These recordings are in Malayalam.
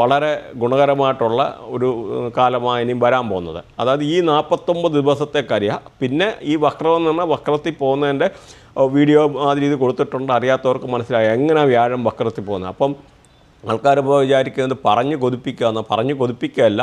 വളരെ ഗുണകരമായിട്ടുള്ള ഒരു കാലമാണ് ഇനിയും വരാൻ പോകുന്നത്. അതായത് ഈ നാൽപ്പത്തൊമ്പത് ദിവസത്തെ കരിയ പിന്നെ ഈ വക്രം എന്ന് പറഞ്ഞാൽ വക്രത്തിൽ പോകുന്നതിന്റെ വീഡിയോ ആ രീതി കൊടുത്തിട്ടുണ്ട്. അറിയാത്തവർക്ക് മനസ്സിലായി എങ്ങനെ വ്യാഴം വക്രത്തിൽ പോകുന്നത്. അപ്പം ആൾക്കാർ ഇപ്പോൾ വിചാരിക്കുന്നത് പറഞ്ഞ് കൊതിപ്പിക്കുക പറഞ്ഞു കൊതിപ്പിക്കുകയല്ല.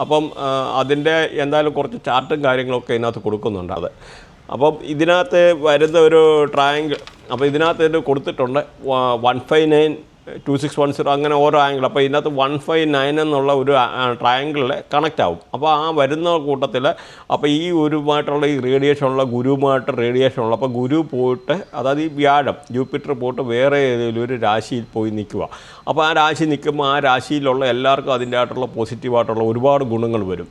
അപ്പം അതിന്റെ എന്തായാലും കുറച്ച് ചാർട്ടും കാര്യങ്ങളൊക്കെ ഇതിനകത്ത് കൊടുക്കുന്നുണ്ട് അത്. അപ്പം ഇതിനകത്ത് വരുന്ന ഒരു ട്രയാങ്കിൾ അപ്പോൾ ഇതിനകത്ത് ഇത് കൊടുത്തിട്ടുണ്ട് one five nine two six one zero അങ്ങനെ ഓരോ ആംഗിൾ അപ്പോൾ ഇതിനകത്ത് വൺ ഫൈവ് നയൻ എന്നുള്ള ഒരു ട്രയാങ്കിളിൽ കണക്റ്റ് ആവും. അപ്പോൾ ആ വരുന്ന കൂട്ടത്തിൽ അപ്പോൾ ഈ ഒരുമായിട്ടുള്ള ഈ റേഡിയേഷനുള്ള ഗുരുവുമായിട്ട് റേഡിയേഷൻ ഉള്ള അപ്പോൾ ഗുരു പോയിട്ട് അതായത് ഈ വ്യാഴം ജൂപ്പിറ്റർ പോയിട്ട് വേറെ ഏതെങ്കിലും ഒരു രാശിയിൽ പോയി നിൽക്കുക. അപ്പോൾ ആ രാശി നിൽക്കുമ്പോൾ ആ രാശിയിലുള്ള എല്ലാവർക്കും അതിന്റെ ആയിട്ടുള്ള പോസിറ്റീവായിട്ടുള്ള ഒരുപാട് ഗുണങ്ങൾ വരും.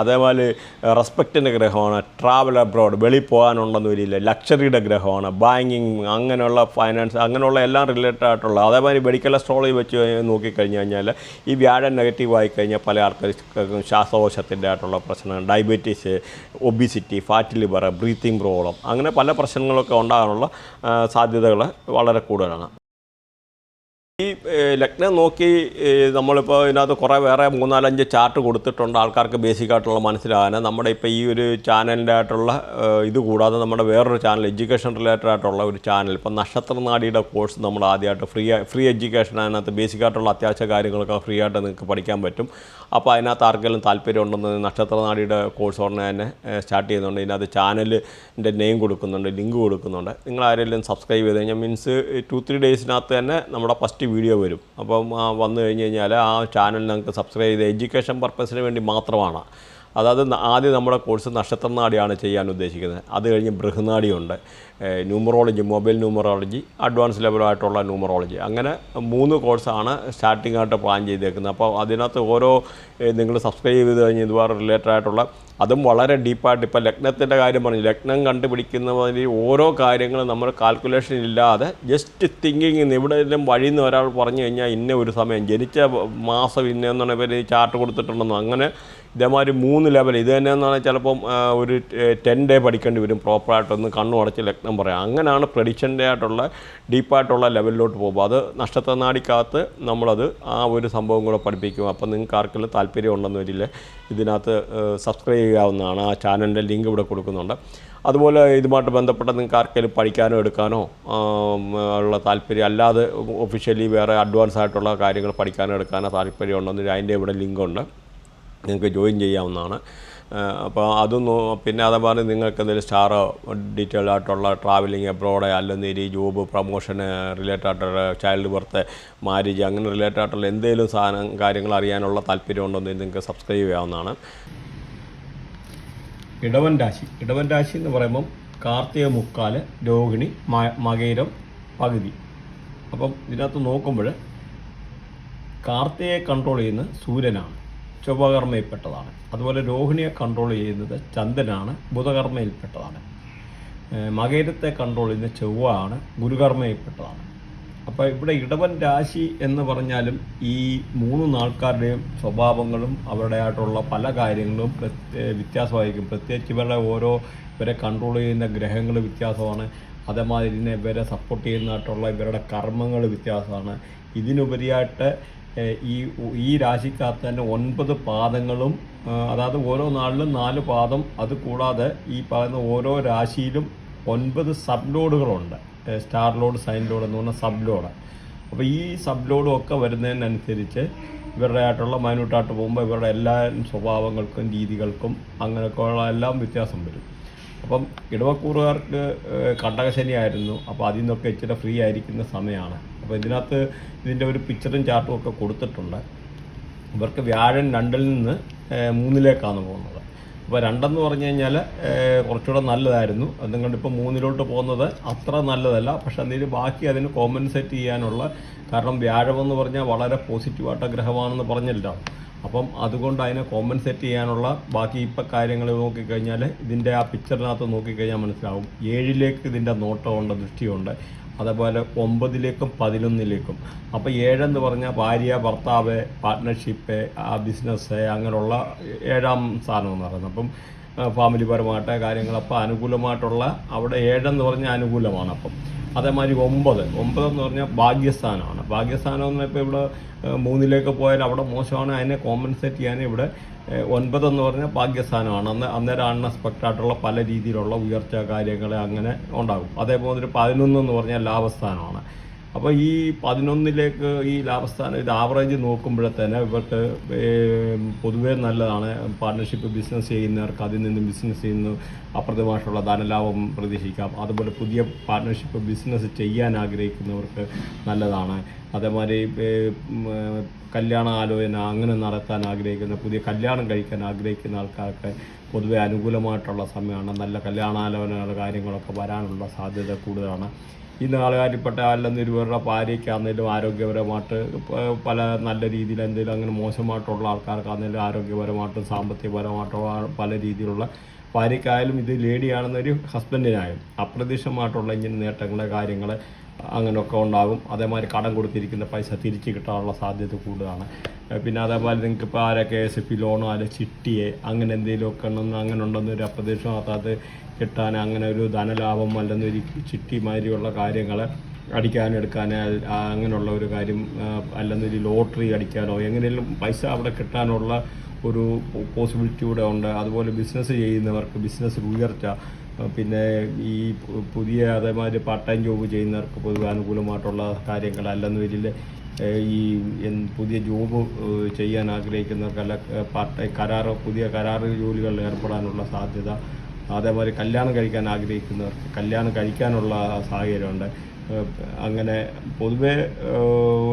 അതേപോലെ റെസ്പെക്റ്റിന്റെ ഗ്രഹമാണ് ട്രാവൽ അബ്രോഡ് വെളി പോകാനുണ്ടെന്ന് വരില്ല ലക്ഷറിയുടെ ഗ്രഹമാണ് ബാങ്കിങ് അങ്ങനെയുള്ള ഫൈനാൻസ് അങ്ങനെയുള്ള എല്ലാം റിലേറ്റഡ് ആയിട്ടുള്ള അതേമാതിരി മെഡിക്കൽ അസ്ട്രോളജി വെച്ച് കഴിഞ്ഞ് നോക്കിക്കഴിഞ്ഞ് കഴിഞ്ഞാൽ ഈ വ്യാഴം നെഗറ്റീവ് ആയി കഴിഞ്ഞാൽ പല ആൾക്കാർക്കും ശ്വാസകോശത്തിന്റെ ആയിട്ടുള്ള പ്രശ്നങ്ങൾ diabetes obesity fat liver breathing problem അങ്ങനെ പല പ്രശ്നങ്ങളൊക്കെ ഉണ്ടാകാനുള്ള സാധ്യതകൾ വളരെ കൂടുതലാണ്. ഈ ലഗ്നം നോക്കി നമ്മളിപ്പോൾ ഇതിനകത്ത് കുറേ വേറെ മൂന്നാലഞ്ച് ചാർട്ട് കൊടുത്തിട്ടുണ്ട് ആൾക്കാർക്ക് ബേസിക് ആയിട്ടുള്ള മനസ്സിലാകാൻ. നമ്മുടെ ഇപ്പോൾ ഈ ഒരു ചാനലിന്റെ ആയിട്ടുള്ള ഇത് കൂടാതെ നമ്മുടെ വേറൊരു ചാനൽ എഡ്യൂക്കേഷൻ റിലേറ്റഡ് ആയിട്ടുള്ള ഒരു ചാനൽ ഇപ്പം നക്ഷത്രനാടിയുടെ കോഴ്സ് നമ്മൾ ആദ്യമായിട്ട് ഫ്രീ ഫ്രീ എഡ്യൂക്കേഷൻ അതിനകത്ത് ബേസിക് ആയിട്ടുള്ള അത്യാവശ്യ കാര്യങ്ങളൊക്കെ ഫ്രീ ആയിട്ട് നിങ്ങൾക്ക് പഠിക്കാൻ പറ്റും. അപ്പോൾ അതിനകത്ത് ആർക്കെങ്കിലും താല്പര്യം ഉണ്ടെന്ന് നക്ഷത്രനാടിയുടെ കോഴ്സ് ഉടനെ തന്നെ സ്റ്റാർട്ട് ചെയ്യുന്നുണ്ട്. ഇതിനകത്ത് ചാനലിന്റെ നെയിം കൊടുക്കുന്നുണ്ട് ലിങ്ക് കൊടുക്കുന്നുണ്ട്. നിങ്ങൾ ആരെങ്കിലും സബ്സ്ക്രൈബ് ചെയ്ത് കഴിഞ്ഞാൽ മീൻസ് ടു ത്രീ ഡേയ്സിനകത്ത് തന്നെ നമ്മുടെ ഫസ്റ്റ് വീഡിയോ വരും. അപ്പം വന്നു കഴിഞ്ഞ് കഴിഞ്ഞാൽ ആ ചാനൽ നിങ്ങൾക്ക് സബ്സ്ക്രൈബ് ചെയ്ത് എഡ്യൂക്കേഷൻ പർപ്പസിന് വേണ്ടി മാത്രമാണ്. അതായത് ആദ്യം നമ്മുടെ കോഴ്സ് നക്ഷത്രനാടിയാണ് ചെയ്യാൻ ഉദ്ദേശിക്കുന്നത്. അത് കഴിഞ്ഞ് ബൃഹനാടിയുണ്ട്. ന്യൂമറോളജി മൊബൈൽ ന്യൂമറോളജി അഡ്വാൻസ് ലെവലായിട്ടുള്ള ന്യൂമറോളജി അങ്ങനെ മൂന്ന് കോഴ്സാണ് സ്റ്റാർട്ടിംഗ് ആയിട്ട് പ്ലാൻ ചെയ്തേക്കുന്നത്. അപ്പോൾ അതിനകത്ത് ഓരോ നിങ്ങൾ സബ്സ്ക്രൈബ് ചെയ്ത് കഴിഞ്ഞ് ഇതുപോലെ റിലേറ്റഡ് ആയിട്ടുള്ള അതും വളരെ ഡീപ്പായിട്ട് ഇപ്പോൾ ലഗ്നത്തിന്റെ കാര്യം പറഞ്ഞു. ലഗ്നം കണ്ടുപിടിക്കുന്ന മാതിരി ഓരോ കാര്യങ്ങളും നമ്മൾ കാൽക്കുലേഷൻ ഇല്ലാതെ ജസ്റ്റ് തിങ്കിങ് എവിടെയെങ്കിലും വഴിയിൽ നിന്ന് ഒരാൾ പറഞ്ഞു കഴിഞ്ഞാൽ ഇന്ന ഒരു സമയം ജനിച്ച മാസം ഇന്നെന്നാണ് ഇവർ ചാർട്ട് കൊടുത്തിട്ടുണ്ടെന്ന് അങ്ങനെ ഇതേമാതിരി മൂന്ന് ലെവൽ ഇത് തന്നെയെന്നാണ് ചിലപ്പം ഒരു ടെൻ ഡേ പഠിക്കേണ്ടി വരും പ്രോപ്പറായിട്ടൊന്ന് കണ്ണു അടച്ച് ലഗ്നം പറയാം. അങ്ങനെയാണ് പ്രഡിക്ഷന്റെ ആയിട്ടുള്ള ഡീപ്പായിട്ടുള്ള ലെവലിലോട്ട് പോകുമ്പോൾ അത് നക്ഷത്രനാടിക്കകത്ത് നമ്മളത് ആ ഒരു സംഭവം കൂടെ പഠിപ്പിക്കും. അപ്പം നിങ്ങൾക്ക് ആർക്കെങ്കിലും താല്പര്യം ഉണ്ടെന്ന് വരില്ല ഇതിനകത്ത് സബ്സ്ക്രൈബ് ചെയ്യാവുന്നതാണ്. ആ ചാനലിന്റെ ലിങ്ക് ഇവിടെ കൊടുക്കുന്നുണ്ട്. അതുപോലെ ഇതുമായിട്ട് ബന്ധപ്പെട്ട നിങ്ങൾക്ക് ആർക്കെങ്കിലും പഠിക്കാനോ എടുക്കാനോ ഉള്ള താല്പര്യം അല്ലാതെ ഒഫീഷ്യലി വേറെ അഡ്വാൻസ് ആയിട്ടുള്ള കാര്യങ്ങൾ പഠിക്കാനോ എടുക്കാനോ താല്പര്യം ഉണ്ടെന്ന് അതിന്റെ ഇവിടെ ലിങ്കുണ്ട്. നിങ്ങൾക്ക് ജോയിൻ ചെയ്യാവുന്നതാണ്. അപ്പോൾ അതും പിന്നെ അതേപോലെ നിങ്ങൾക്ക് എന്തെങ്കിലും സ്റ്റാറോ ഡീറ്റെയിൽഡ് ആയിട്ടുള്ള ട്രാവലിംഗ് എബ്രോഡ് അല്ലെങ്കിൽ ജോബ് പ്രൊമോഷന് റിലേറ്റഡ് ആയിട്ടുള്ള ചൈൽഡ് ബർത്ത് മാരേജ് അങ്ങനെ റിലേറ്റഡ് ആയിട്ടുള്ള എന്തെങ്കിലും സാധനം കാര്യങ്ങൾ അറിയാനുള്ള താല്പര്യം ഉണ്ടെങ്കിൽ നിങ്ങൾക്ക് സബ്സ്ക്രൈബ് ചെയ്യാവുന്നതാണ്. ഇടവൻ രാശി. ഇടവൻ രാശി എന്ന് പറയുമ്പം കാർത്തിക മുക്കാൽ രോഹിണി മകേരം പകുതി. അപ്പം ഇതിനകത്ത് നോക്കുമ്പോൾ കാർത്തികയെ കൺട്രോൾ ചെയ്യുന്ന സൂര്യനാണ്. ചൊവ്വകർമ്മയിൽപ്പെട്ടതാണ്. അതുപോലെ രോഹിണിയെ കൺട്രോൾ ചെയ്യുന്നത് ചന്ദ്രനാണ് ബുധകർമ്മയിൽപ്പെട്ടതാണ്. മകേരത്തെ കൺട്രോൾ ചെയ്യുന്ന ചൊവ്വ ആണ് ഗുരുകർമ്മയിൽപ്പെട്ടതാണ്. അപ്പോൾ ഇവിടെ ഇടവൻ രാശി എന്ന് പറഞ്ഞാലും ഈ മൂന്ന് നാൾക്കാരുടെയും സ്വഭാവങ്ങളും അവരുടെ ആയിട്ടുള്ള പല കാര്യങ്ങളും വ്യത്യാസമായിരിക്കും. പ്രത്യേകിച്ച് ഇവരുടെ ഓരോ ഇവരെ കൺട്രോൾ ചെയ്യുന്ന ഗ്രഹങ്ങൾ വ്യത്യാസമാണ്. അതേമാതിരി തന്നെ ഇവരെ സപ്പോർട്ട് ചെയ്യുന്നതായിട്ടുള്ള ഇവരുടെ കർമ്മങ്ങൾ വ്യത്യാസമാണ്. ഇതിനുപരിയായിട്ട് ഈ ഈ രാശിക്കാർ തന്നെ ഒൻപത് പാദങ്ങളും അതായത് ഓരോ നാളിലും നാല് പാദം അത് കൂടാതെ ഈ പറയുന്ന ഓരോ രാശിയിലും ഒൻപത് സബ് ലോഡുകളുണ്ട് സ്റ്റാർ ലോഡ് സൈൻ ലോഡ് എന്ന് പറഞ്ഞ സബ് ലോഡ് അപ്പോൾ ഈ സബ് ലോഡും ഒക്കെ വരുന്നതിനനുസരിച്ച് ഇവരുടെ ആയിട്ടുള്ള മൈന്യൂട്ടായിട്ട് പോകുമ്പോൾ ഇവരുടെ എല്ലാ സ്വഭാവങ്ങൾക്കും രീതികൾക്കും അങ്ങനെയൊക്കെ ഉള്ള എല്ലാം വ്യത്യാസം വരും. അപ്പം ഇടവക്കൂറുകാർക്ക് കണ്ടകശനിയായിരുന്നു അപ്പോൾ അതിൽ നിന്നൊക്കെ ഇച്ചിരി ഫ്രീ ആയിരിക്കുന്ന സമയമാണ്. അപ്പോൾ ഇതിനകത്ത് ഇതിന്റെ ഒരു പിക്ചറും ചാർട്ടും ഒക്കെ കൊടുത്തിട്ടുണ്ട്. ഇവർക്ക് വ്യാഴൻ രണ്ടിൽ നിന്ന് മൂന്നിലേക്കാണ് പോകുന്നത്. അപ്പോൾ രണ്ടെന്ന് പറഞ്ഞു കഴിഞ്ഞാൽ കുറച്ചുകൂടെ നല്ലതായിരുന്നു. അതുകൊണ്ട് ഇപ്പോൾ മൂന്നിലോട്ട് പോകുന്നത് അത്ര നല്ലതല്ല. പക്ഷെ എന്തെങ്കിലും ബാക്കി അതിന് കോമ്പൻസേറ്റ് ചെയ്യാനുള്ള കാരണം വ്യാഴമെന്ന് പറഞ്ഞാൽ വളരെ പോസിറ്റീവായിട്ട് ഗ്രഹമാണെന്ന് പറഞ്ഞല്ലോ. അപ്പം അതുകൊണ്ട് അതിനെ കോമ്പൻസേറ്റ് ചെയ്യാനുള്ള ബാക്കി ഇപ്പം കാര്യങ്ങൾ നോക്കിക്കഴിഞ്ഞാൽ ഇതിന്റെ ആ പിക്ചറിനകത്ത് നോക്കിക്കഴിഞ്ഞാൽ മനസ്സിലാവും. ഏഴിലേക്ക് ഇതിന്റെ നോട്ടമുണ്ട് ദൃഷ്ടിയുണ്ട്. അതേപോലെ ഒമ്പതിലേക്കും പതിനൊന്നിലേക്കും. അപ്പോൾ ഏഴെന്ന് പറഞ്ഞാൽ ഭാര്യ ഭർത്താവ് പാർട്ട്ണർഷിപ്പ് ആ ബിസിനസ് അങ്ങനെയുള്ള ഏഴാം സ്ഥാനം എന്ന് പറയുന്നത്. അപ്പം ഫാമിലിപരമായിട്ട് കാര്യങ്ങൾ അപ്പോൾ അനുകൂലമായിട്ടുള്ള അവിടെ ഏഴെന്ന് പറഞ്ഞാൽ അനുകൂലമാണ് അപ്പം. അതേമാതിരി ഒമ്പത്. ഒമ്പത് എന്ന് പറഞ്ഞാൽ ഭാഗ്യസ്ഥാനമാണ്. ഭാഗ്യസ്ഥാനം എന്ന് ഇപ്പോൾ ഇവിടെ മൂന്നിലേക്ക് പോയാൽ അവിടെ മോശമാണ്. അതിനെ കോമ്പൻസേറ്റ് ചെയ്യാൻ ഇവിടെ ഒൻപത് എന്ന് പറഞ്ഞാൽ ഭാഗ്യസ്ഥാനമാണ്. അന്ന് അന്നേരം അൺഎക്സ്പെക്റ്റായിട്ടുള്ള പല രീതിയിലുള്ള ഉയർച്ച കാര്യങ്ങൾ അങ്ങനെ ഉണ്ടാകും. അതേപോലെ ഒരു പതിനൊന്ന് എന്ന് പറഞ്ഞാൽ ലാഭസ്ഥാനമാണ്. അപ്പോൾ ഈ പതിനൊന്നിലേക്ക് ഈ ലാഭസ്ഥാനം ഇത് ആവറേജ് തന്നെ ഇവർക്ക് പൊതുവേ നല്ലതാണ്. പാർട്ട്ണർഷിപ്പ് ബിസിനസ് ചെയ്യുന്നവർക്ക് അതിൽ നിന്നും ബിസിനസ് ചെയ്യുന്ന. അപ്രതമായിട്ടുള്ള ധനലാഭം പ്രതീക്ഷിക്കാം. അതുപോലെ പുതിയ പാർട്ട്ണർഷിപ്പ് ബിസിനസ് ചെയ്യാൻ ആഗ്രഹിക്കുന്നവർക്ക് നല്ലതാണ്. അതേമാതിരി കല്യാണ ആലോചന അങ്ങനെ നടത്താൻ ആഗ്രഹിക്കുന്ന പുതിയ കല്യാണം കഴിക്കാൻ ആഗ്രഹിക്കുന്ന ആൾക്കാർക്ക് പൊതുവേ അനുകൂലമായിട്ടുള്ള സമയമാണ്. നല്ല കല്യാണാലോചനകൾ കാര്യങ്ങളൊക്കെ വരാനുള്ള സാധ്യത കൂടുതലാണ്. ഈ നാളുകാരിൽപ്പെട്ട അല്ലെന്ന് ഇരുവരുടെ ഭാര്യയ്ക്കാണെങ്കിലും ആരോഗ്യപരമായിട്ട് പല നല്ല രീതിയിൽ എന്തെങ്കിലും അങ്ങനെ മോശമായിട്ടുള്ള ആൾക്കാർക്കാണെങ്കിലും ആരോഗ്യപരമായിട്ടും സാമ്പത്തികപരമായിട്ടുള്ള പല രീതിയിലുള്ള ഭാര്യയ്ക്കായാലും ഇത് ലേഡിയാണെന്നൊരു ഹസ്ബൻഡിനായാലും അപ്രതീക്ഷിതമായിട്ടുള്ള ഇങ്ങനെ നേട്ടങ്ങൾ കാര്യങ്ങൾ അങ്ങനെയൊക്കെ ഉണ്ടാകും. അതേമാതിരി കടം കൊടുത്തിരിക്കുന്ന പൈസ തിരിച്ച് കിട്ടാനുള്ള സാധ്യത കൂടുതലാണ്. പിന്നെ അതേപോലെ നിങ്ങൾക്ക് ഇപ്പോൾ ആരൊക്കെ എസ് എഫ് ലോണോ അല്ലെ ചിട്ടിയെ അങ്ങനെ എന്തെങ്കിലുമൊക്കെ ഉണ്ടെന്ന് അങ്ങനെ ഉണ്ടെന്നൊരു അപ്രതീക്ഷിതമാകാത്ത കിട്ടാൻ അങ്ങനെ ഒരു ധനലാഭം അല്ലെന്ന് ഒരു ചിട്ടി മാതിരിയുള്ള കാര്യങ്ങൾ അടിക്കാൻ എടുക്കാൻ അങ്ങനെയുള്ള ഒരു കാര്യം അല്ലെന്നൊരു ലോട്ടറി അടിക്കാനോ എങ്ങനെയെങ്കിലും പൈസ അവിടെ കിട്ടാനുള്ള ഒരു പോസിബിലിറ്റി കൂടെ ഉണ്ട്. അതുപോലെ ബിസിനസ് ചെയ്യുന്നവർക്ക് ബിസിനസ് ഉയർച്ച പിന്നെ ഈ പുതിയ അതേമാതിരി പാർട്ട് ടൈം ജോബ് ചെയ്യുന്നവർക്ക് പൊതുവെ അനുകൂലമായിട്ടുള്ള കാര്യങ്ങൾ അല്ലെന്ന് ഈ പുതിയ ജോബ് ചെയ്യാൻ ആഗ്രഹിക്കുന്നവർക്ക് അല്ല പാർട്ട് കരാറ് പുതിയ കരാറ് ജോലികളിൽ ഏർപ്പെടാനുള്ള സാധ്യത അതേമാതിരി കല്യാണം കഴിക്കാൻ ആഗ്രഹിക്കുന്നവർക്ക് കല്യാണം കഴിക്കാനുള്ള സാഹചര്യമുണ്ട്. അങ്ങനെ പൊതുവേ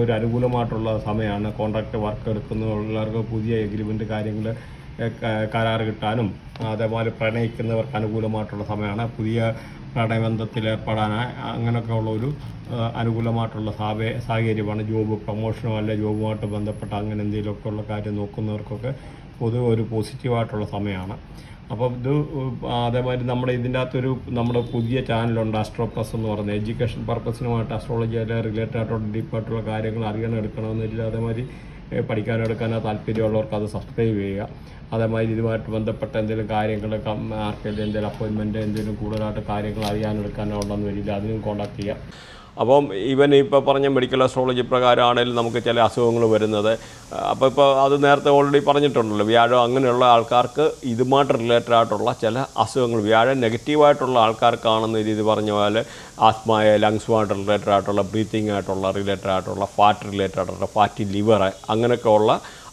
ഒരു അനുകൂലമായിട്ടുള്ള സമയമാണ് കോൺട്രാക്ട് വർക്ക് എടുക്കുന്നവർക്ക് പുതിയ എഗ്രിമെന്റ് കാര്യങ്ങൾ കരാർ കിട്ടാനും അതേപോലെ പ്രണയിക്കുന്നവർക്ക് അനുകൂലമായിട്ടുള്ള സമയമാണ്. പുതിയ പ്രണയബന്ധത്തിൽ ഏർപ്പെടാൻ അങ്ങനെയൊക്കെ ഉള്ള ഒരു അനുകൂലമായിട്ടുള്ള സാഹേ സാഹചര്യമാണ്. ജോബ് പ്രൊമോഷനോ അല്ലെ ജോബുമായിട്ട് ബന്ധപ്പെട്ട അങ്ങനെ എന്തെങ്കിലുമൊക്കെ ഉള്ള കാര്യം നോക്കുന്നവർക്കൊക്കെ പൊതുവെ ഒരു പോസിറ്റീവായിട്ടുള്ള സമയമാണ്. അപ്പം ഇത് അതേമാതിരി നമ്മുടെ ഇതിന്റെ അകത്തൊരു നമ്മുടെ പുതിയ ചാനലുണ്ട് അസ്ട്രോ പ്ലസ് എന്ന് പറയുന്നത് എഡ്യൂക്കേഷൻ പർപ്പസിനുമായിട്ട് അസ്ട്രോളജി അല്ലെ റിലേറ്റഡ് ആയിട്ടുള്ള ഡീപ്പായിട്ടുള്ള കാര്യങ്ങൾ അറിയണം എടുക്കണമെന്നില്ല അതേമാതിരി പഠിക്കാനോ എടുക്കാനോ താല്പര്യമുള്ളവർക്ക് അത് സബ്സ്ക്രൈബ് ചെയ്യുക. അതേമാതിരി ഇതുമായിട്ട് ബന്ധപ്പെട്ട എന്തെങ്കിലും കാര്യങ്ങൾ ആർക്കെങ്കിലും എന്തെങ്കിലും അപ്പോയിൻമെന്റ് എന്തെങ്കിലും കൂടുതലായിട്ട് കാര്യങ്ങൾ അറിയാനെടുക്കാനോ ഉണ്ടെന്ന് വരില്ല അതിനും കോൺടാക്ട് ചെയ്യാം അപ്പം ഇവൻ ഇപ്പോൾ പറഞ്ഞ മെഡിക്കൽ അസ്ട്രോളജി പ്രകാരമാണെങ്കിലും നമുക്ക് ചില അസുഖങ്ങൾ വരുന്നത്. അപ്പോൾ ഇപ്പോൾ അത് നേരത്തെ ഓൾറെഡി പറഞ്ഞിട്ടുണ്ടല്ലോ വ്യാഴം അങ്ങനെയുള്ള ആൾക്കാർക്ക് ഇതുമായിട്ട് റിലേറ്റഡ് ആയിട്ടുള്ള ചില അസുഖങ്ങൾ വ്യാഴം നെഗറ്റീവായിട്ടുള്ള ആൾക്കാർക്കാണെന്ന രീതി പറഞ്ഞ പോലെ ആസ്മായ ലങ്സുമായിട്ട് റിലേറ്റഡ് ആയിട്ടുള്ള ബ്രീത്തിങ് ആയിട്ടുള്ള റിലേറ്റഡ് ആയിട്ടുള്ള ഫാറ്റ് റിലേറ്റഡ് ആയിട്ടുള്ള ഫാറ്റി ലിവർ അങ്ങനെയൊക്കെ ഉള്ള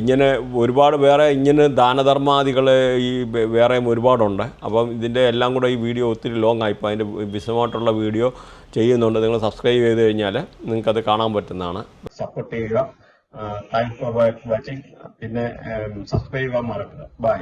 ഇങ്ങനെ ഒരുപാട് വേറെ ഇങ്ങനെ ദാനധർമാദികൾ ഈ വേറെയും ഒരുപാടുണ്ട്. അപ്പം ഇതിന്റെ എല്ലാം കൂടെ ഈ വീഡിയോ ഒത്തിരി ലോങ് ആയിപ്പോൾ അതിന്റെ വിശദമായിട്ടുള്ള വീഡിയോ ചെയ്യുന്നുണ്ട്. നിങ്ങൾ സബ്സ്ക്രൈബ് ചെയ്ത് കഴിഞ്ഞാൽ നിങ്ങൾക്കത് കാണാൻ പറ്റുന്നതാണ്. സപ്പോർട്ട് ചെയ്യുക. താങ്ക്സ് ഫോർ വാച്ചിങ് പിന്നെ സബ്സ്ക്രൈബ് ചെയ്യാൻ മറക്കുക ബൈ